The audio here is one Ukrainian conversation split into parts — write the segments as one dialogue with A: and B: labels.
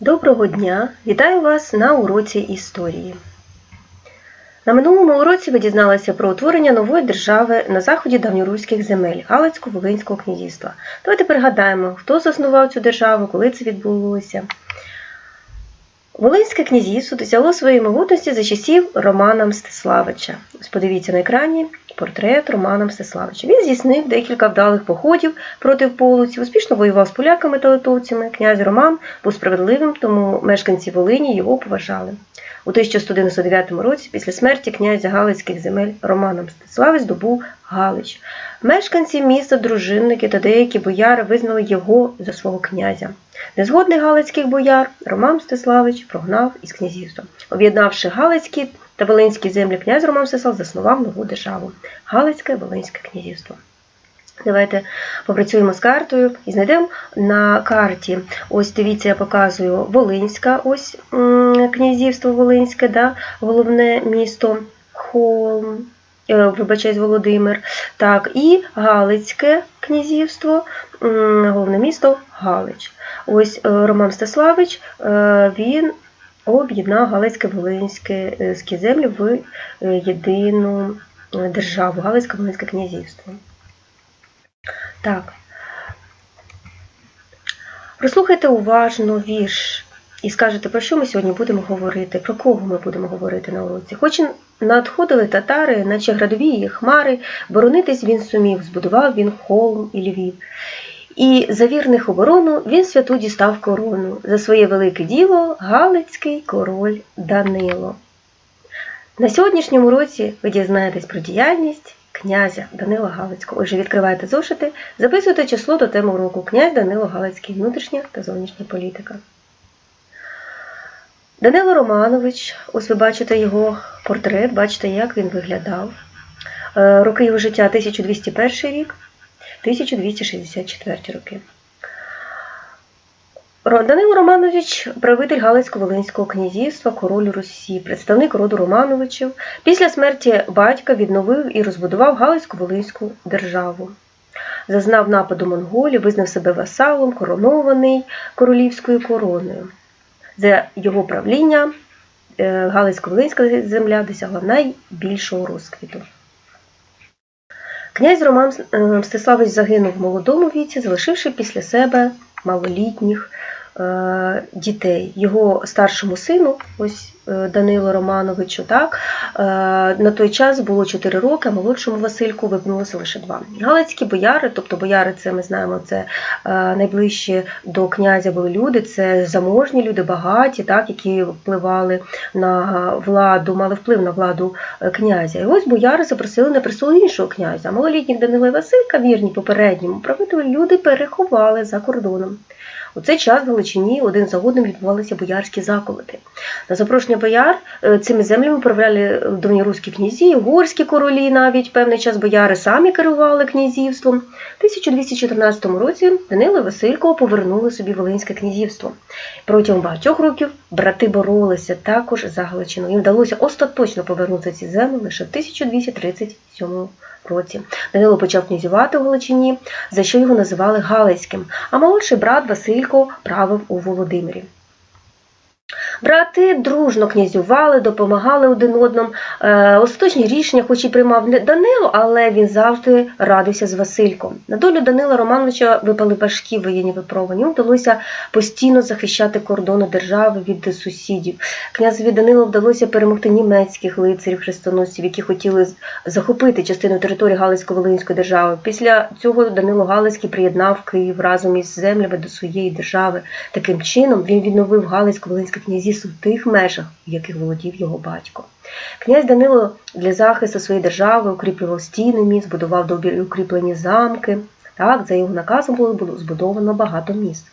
A: Доброго дня! Вітаю вас на уроці історії. На минулому уроці ви дізналися про утворення нової держави на заході давньоруських земель Галицько-Волинського князівства. Давайте пригадаємо, хто заснував цю державу, коли це відбулося. Волинське князівство досягло своєї могутності за часів Романа Мстиславича. Ось подивіться на екрані портрет Романа Мстиславича. Він здійснив декілька вдалих походів проти полуців, успішно воював з поляками та литовцями. Князь Роман був справедливим, тому мешканці Волині його поважали. У 1199 році, після смерті князя Галицьких земель Романа Мстиславич здобув Галич. Мешканці міста, дружинники та деякі бояри визнали його за свого князя. Незгодних галицьких бояр Роман Мстиславич прогнав із князівства. Об'єднавши Галицькі та Волинські землі, князь Роман Мстислав заснував нову державу Галицьке Волинське князівство. Давайте попрацюємо з картою і знайдемо на карті. Ось дивіться, я показую Волинська, ось князівство Волинське, да, головне місто Холм, вибачаюсь, Володимир. Так, і Галицьке князівство, головне місто Галич. Ось е, Роман Мстиславич, е, він об'єднав Галицьке Волинське е, землі в е, єдину е, державу Галицьке Волинське князівство. Так. Прослухайте уважно вірш і скажете, про що ми сьогодні будемо говорити, про кого ми будемо говорити на уроці. Хоч надходили татари, наче градові її хмари, боронитись він сумів, збудував він холм і львів. І за вірних оборону він святу дістав корону. За своє велике діло Галицький король Данило. На сьогоднішньому році ви дізнаєтесь про діяльність князя Данила Галицького. Отже, відкривайте зошити, записуйте число до теми уроку князь Данило Галицький, внутрішня та зовнішня політика. Данило Романович, ось ви бачите його портрет, бачите, як він виглядав. Е, Роки його життя 1201 рік, 1264 роки. Данило Романович правитель Галицько-Волинського князівства, король Русі, представник роду Романовичів. Після смерті батька відновив і розбудував Галицько-Волинську державу. Зазнав нападу монголів, визнав себе васалом, коронований королівською короною. За його правління е, Галицько-Волинська земля досягла найбільшого розквіту. Князь Роман е, Мстиславич загинув в молодому віці, залишивши після себе малолітніх дітей. Його старшому сину, ось е, Данилу Романовичу, так, е, на той час було 4 роки, а молодшому Васильку виповнилося лише 2. Галицькі бояри, тобто бояри, це ми знаємо, це е, найближчі до князя були люди, це заможні люди, багаті, так, які впливали на владу, мали вплив на владу е, князя. І ось бояри запросили на престол іншого князя. Малолітніх Данила Василька, вірні попередньому правителю, люди переховали за кордоном. У цей час в Галичині один за одним відбувалися боярські заколоти. На запрошення бояр е, цими землями управляли давньоруські князі, угорські королі, навіть певний час бояри самі керували князівством. У 1214 році Данило і Василько повернули собі Волинське князівство. Протягом багатьох років брати боролися також за Галичину. Їм вдалося остаточно повернути ці землі лише в 1237 році. Данило почав князювати у Галичині, за що його називали Галицьким, а молодший брат Василько правив у Володимирі. Брати дружно князювали, допомагали один одному. Е, Остаточні рішення, хоч і приймав Данило, але він завжди радився з Васильком. На долю Данила Романовича випали важкі воєнні випробування. Йому вдалося постійно захищати кордони держави від сусідів. Князеві Данилу вдалося перемогти німецьких лицарів хрестоносців, які хотіли захопити частину території Галицько-Волинської держави. Після цього Данило Галицький приєднав Київ разом із землями до своєї держави. Таким чином він відновив Галицько-Волинське князівство в тих межах, в яких володів його батько. Князь Данило для захисту своєї держави укріплював стіни міст, будував добрі укріплені замки. Так, за його наказом було збудовано багато міст.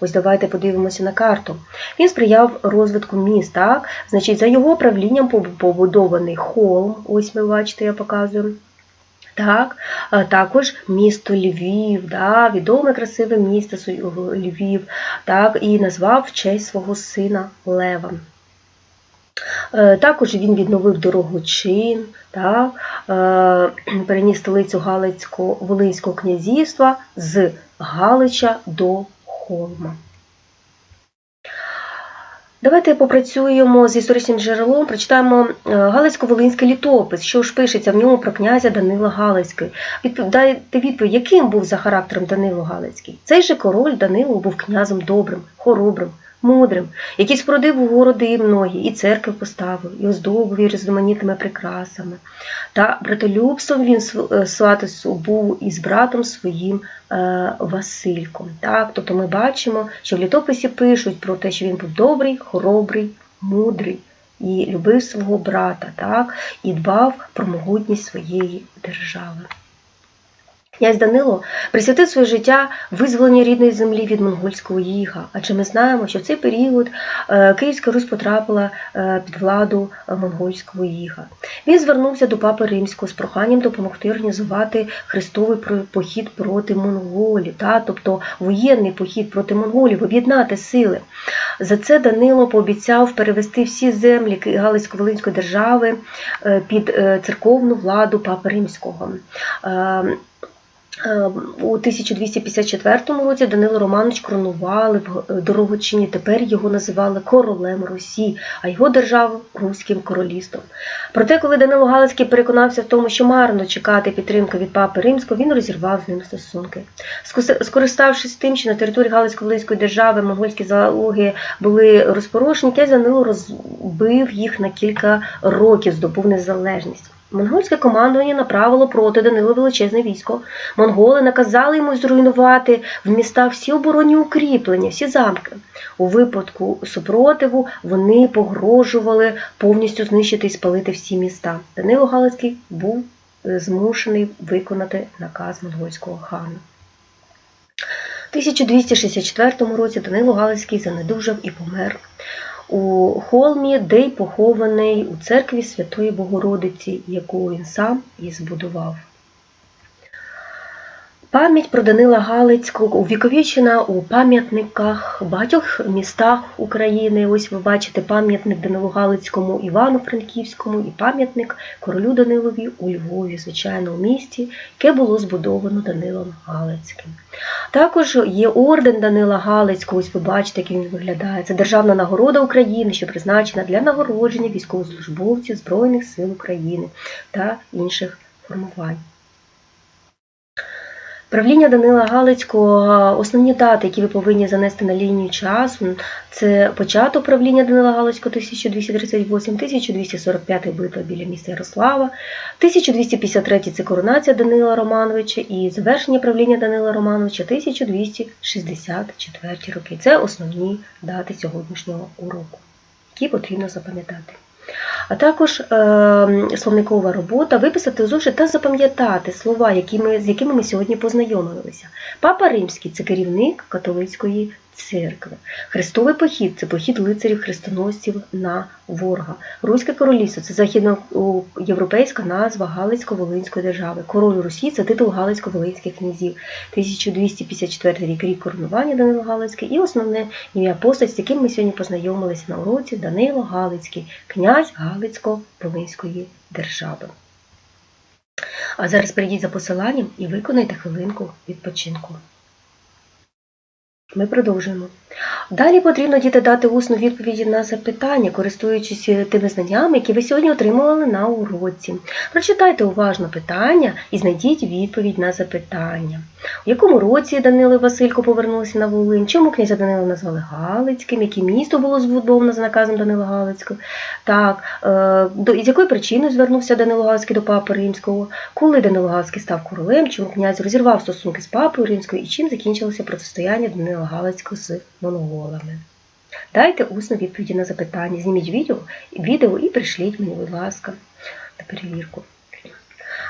A: Ось давайте подивимося на карту. Він сприяв розвитку міст, так? Значить, за його правлінням поб- побудований холм, ось ми бачите, я показую. Так, також місто Львів, да, відоме красиве місто Львів, так, і назвав в честь свого сина Лева. Е, Також він відновив дорогочин, так, е, переніс столицю Галицько-Волинського князівства з Галича до Холма. Давайте попрацюємо з історичним джерелом, прочитаємо е, Галицько-Волинський літопис, що ж пишеться в ньому про князя Данила Галицький. Дайте відповідь, яким був за характером Данило Галицький? Цей же король Данило був князем добрим, хоробрим, мудрим, який спорудив городи і многі, і церкви поставив, і оздобив її різноманітними прикрасами. Та братолюбством він е, сватосу був із братом своїм е, Васильком. Так? Тобто ми бачимо, що в літописі пишуть про те, що він був добрий, хоробрий, мудрий і любив свого брата, так? і дбав про могутність своєї держави. Князь Данило присвятив своє життя визволенню рідної землі від монгольського їга, адже ми знаємо, що в цей період е, Київська Русь потрапила е, під владу е, монгольського їга. Він звернувся до папи Римського з проханням допомогти організувати хрестовий похід проти монголів, та, тобто воєнний похід проти монголів, об'єднати сили. За це Данило пообіцяв перевести всі землі Галицько-Волинської держави під церковну владу папи Римського. Е, У 1254 році Данило Романович коронували в е, Дорогочині. Тепер його називали королем Русі, а його державу Руським королівством. Проте, коли Данило Галицький переконався в тому, що марно чекати підтримки від папи Римського, він розірвав з ним стосунки. Скориставшись тим, що на території Галицько-Волинської держави монгольські залоги були розпорошені, князь Данило розбив їх на кілька років, здобув незалежність. Монгольське командування направило проти Данила величезне військо. Монголи наказали йому зруйнувати в містах всі оборонні укріплення, всі замки. У випадку супротиву вони погрожували повністю знищити і спалити всі міста. Данило Галицький був е, змушений виконати наказ монгольського хана. У 1264 році Данило Галицький занедужав і помер у холмі, де й похований у церкві Святої Богородиці, яку він сам і збудував. Пам'ять про Данила Галицького увіковічена у пам'ятниках багатьох містах України. Ось ви бачите пам'ятник Данилу Галицькому Івано-Франківському і пам'ятник королю Данилові у Львові, звичайно, у місті, яке було збудовано Данилом Галицьким. Також є орден Данила Галицького, ось ви бачите, як він виглядає. Це державна нагорода України, що призначена для нагородження військовослужбовців Збройних сил України та інших формувань. Правління Данила Галицького, основні дати, які ви повинні занести на лінію часу, це початок правління Данила Галицького 1238, 1245 битва біля міста Ярослава, 1253 це коронація Данила Романовича і завершення правління Данила Романовича 1264 роки. Це основні дати сьогоднішнього уроку, які потрібно запам'ятати. А також е, словникова робота виписати зошит та запам'ятати слова, які ми, з якими ми сьогодні познайомилися. Папа Римський це керівник католицької церкви. Хрестовий похід це похід лицарів хрестоносців на ворога. Руське королівство це західноєвропейська назва Галицько-Волинської держави. Король Русі це титул Галицько-Волинських князів. 1254 рік рік коронування Данило Галицький і основне ім'я постать, з яким ми сьогодні познайомилися на уроці Данило Галицький, князь Галицько-Волинської держави. А зараз прийдіть за посиланням і виконайте хвилинку відпочинку. Ми продовжуємо. Далі потрібно діти дати усну відповіді на запитання, користуючись тими знаннями, які ви сьогодні отримували на уроці. Прочитайте уважно питання і знайдіть відповідь на запитання. У якому році Данило Василько повернулися на Волинь? Чому князя Данила назвали Галицьким? Яке місто було збудовано за наказом Данила Галицького? Так, е, до, з якої причини звернувся Данило Галицький до папи Римського? Коли Данило Галицький став королем? Чому князь розірвав стосунки з папою Римською і чим закінчилося протистояння Данила Галицького з монголами? Дайте усну відповіді на запитання, зніміть відео, відео і пришліть мені, будь ласка, на перевірку.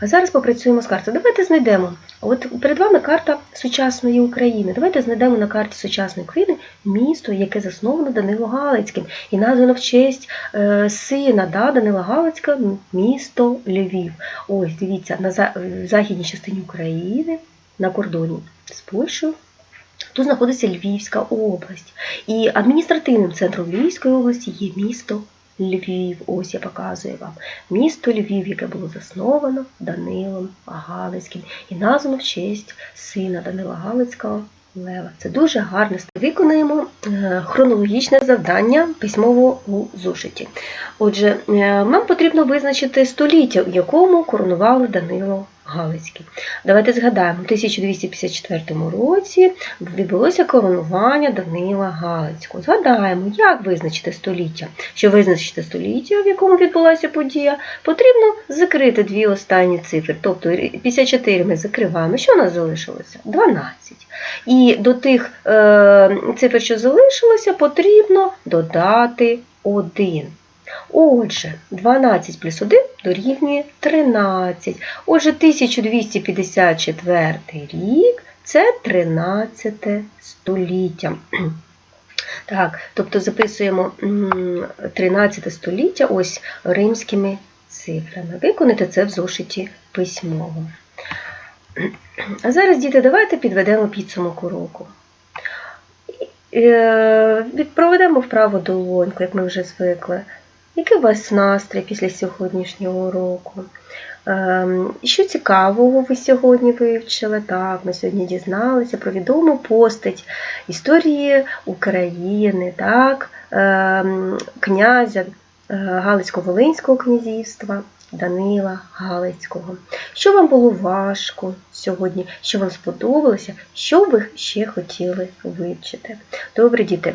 A: А зараз попрацюємо з картою. Давайте знайдемо. От перед вами карта сучасної України. Давайте знайдемо на карті сучасної України місто, яке засновано Данило Галицьким і названо в честь е, сина да, Данила Галицька, місто Львів. Ось, дивіться, на за- в західній частині України, на кордоні з Польщею. Тут знаходиться Львівська область. І адміністративним центром Львівської області є місто Львів. Ось я показую вам. Місто Львів, яке було засновано Данилом Галицьким і названо в честь сина Данила Галицького, Лева. Це дуже гарно. Виконаємо е, хронологічне завдання письмово у зошиті. Отже, е, нам потрібно визначити століття, в якому коронували Данило Галицький. Давайте згадаємо, у 1254 році відбулося коронування Данила Галицького. Згадаємо, як визначити століття. Щоб визначити століття, в якому відбулася подія, потрібно закрити дві останні цифри. Тобто 54 ми закриваємо. Що у нас залишилося? 12. І до тих е, цифр, що залишилося, потрібно додати 1. Отже, 12 плюс 1 дорівнює 13. Отже, 1254 рік це 13 століття. Так, тобто записуємо 13 століття ось римськими цифрами. Виконайте це в зошиті письмово. А зараз, діти, давайте підведемо підсумок уроку. Е, Проведемо вправо долоньку, як ми вже звикли. Який у вас настрій після сьогоднішнього уроку? Ем, Що цікавого ви сьогодні вивчили? Так, ми сьогодні дізналися про відому постать історії України, так, ем, князя Галицько-Волинського князівства Данила Галицького. Що вам було важко сьогодні? Що вам сподобалося? Що ви ще хотіли вивчити? Добре, діти,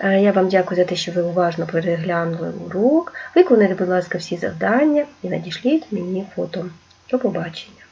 A: е, я вам дякую за те, що ви уважно переглянули урок. Виконайте, будь ласка, всі завдання і надішліть мені фото. До побачення!